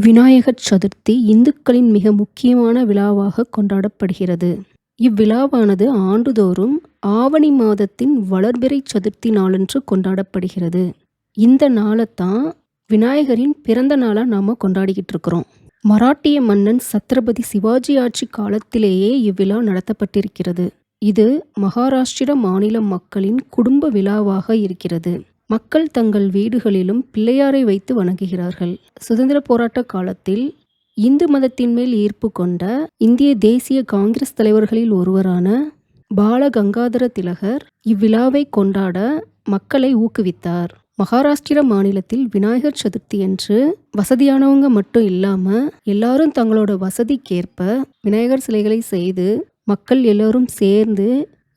விநாயகர் சதுர்த்தி இந்துக்களின் மிக முக்கியமான விழாவாக கொண்டாடப்படுகிறது. இவ்விழாவானது ஆண்டுதோறும் ஆவணி மாதத்தின் வளர்பிறை சதுர்த்தி நாளன்று கொண்டாடப்படுகிறது. இந்த நாளத்தான் விநாயகரின் பிறந்த நாளாக நாம் கொண்டாடிக்கிட்டு இருக்கிறோம். மராட்டிய மன்னன் சத்ரபதி சிவாஜி ஆட்சி காலத்திலேயே இவ்விழா நடத்தப்பட்டிருக்கிறது. இது மகாராஷ்டிர மாநில மக்களின் குடும்ப விழாவாக இருக்கிறது. மக்கள் தங்கள் வீடுகளிலும் பிள்ளையாரை வைத்து வணங்குகிறார்கள். சுதந்திர போராட்ட காலத்தில் இந்து மதத்தின் மேல் ஈர்ப்பு கொண்ட இந்திய தேசிய காங்கிரஸ் தலைவர்களில் ஒருவரான பால கங்காதர திலகர் இவ்விழாவை கொண்டாட மக்களை ஊக்குவித்தார். மகாராஷ்டிர மாநிலத்தில் விநாயகர் சதுர்த்தியன்று வசதியானவங்க மட்டும் இல்லாம எல்லாரும் தங்களோட வசதிக்கேற்ப விநாயகர் சிலைகளை செய்து மக்கள் எல்லோரும் சேர்ந்து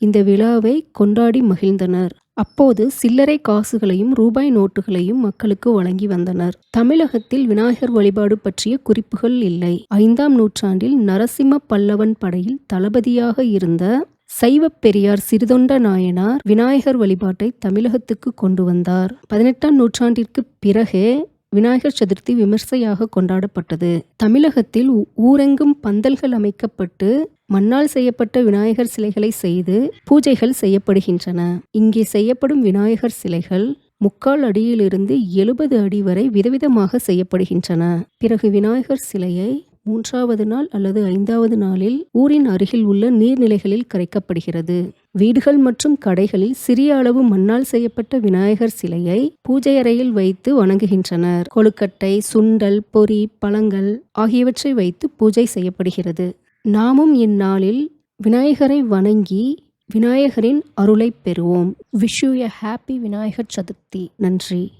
இந்த விழாவை கொண்டாடி மகிழ்ந்தனர். அப்போது சில்லறை காசுகளையும் ரூபாய் நோட்டுகளையும் மக்களுக்கு வழங்கி வந்தனர். தமிழகத்தில் விநாயகர் வழிபாடு பற்றிய குறிப்புகள் இல்லை. ஐந்தாம் நூற்றாண்டில் நரசிம்ம பல்லவன் படையில் தளபதியாக இருந்த சைவப் பெரியார் சிறுதொண்ட நாயனார் விநாயகர் வழிபாட்டை தமிழகத்துக்கு கொண்டு வந்தார். பதினெட்டாம் நூற்றாண்டிற்கு பிறகே விநாயகர் சதுர்த்தி விமர்சையாக கொண்டாடப்பட்டது. தமிழகத்தில் ஊரெங்கும் பந்தல்கள் அமைக்கப்பட்டு மண்ணால் செய்யப்பட்ட விநாயகர் சிலைகளை செய்து பூஜைகள் செய்யப்படுகின்றன. இங்கே செய்யப்படும் விநாயகர் சிலைகள் முக்கால் அடியிலிருந்து எழுபது அடி வரை விதவிதமாக செய்யப்படுகின்றன. பிறகு விநாயகர் சிலையை மூன்றாவது நாள் அல்லது ஐந்தாவது நாளில் ஊரின் அருகில் உள்ள நீர்நிலைகளில் கரைக்கப்படுகிறது. வீடுகள் மற்றும் கடைகளில் சிறிய அளவு மண்ணால் செய்யப்பட்ட விநாயகர் சிலையை பூஜை அறையில் வைத்து வணங்குகின்றனர். கொழுக்கட்டை, சுண்டல், பொரி, பழங்கள் ஆகியவற்றை வைத்து பூஜை செய்யப்படுகிறது. நாமும் இந்நாளில் விநாயகரை வணங்கி விநாயகரின் அருளைப் பெறுவோம். Wish you a happy Vinayagar Chaturthi. நன்றி.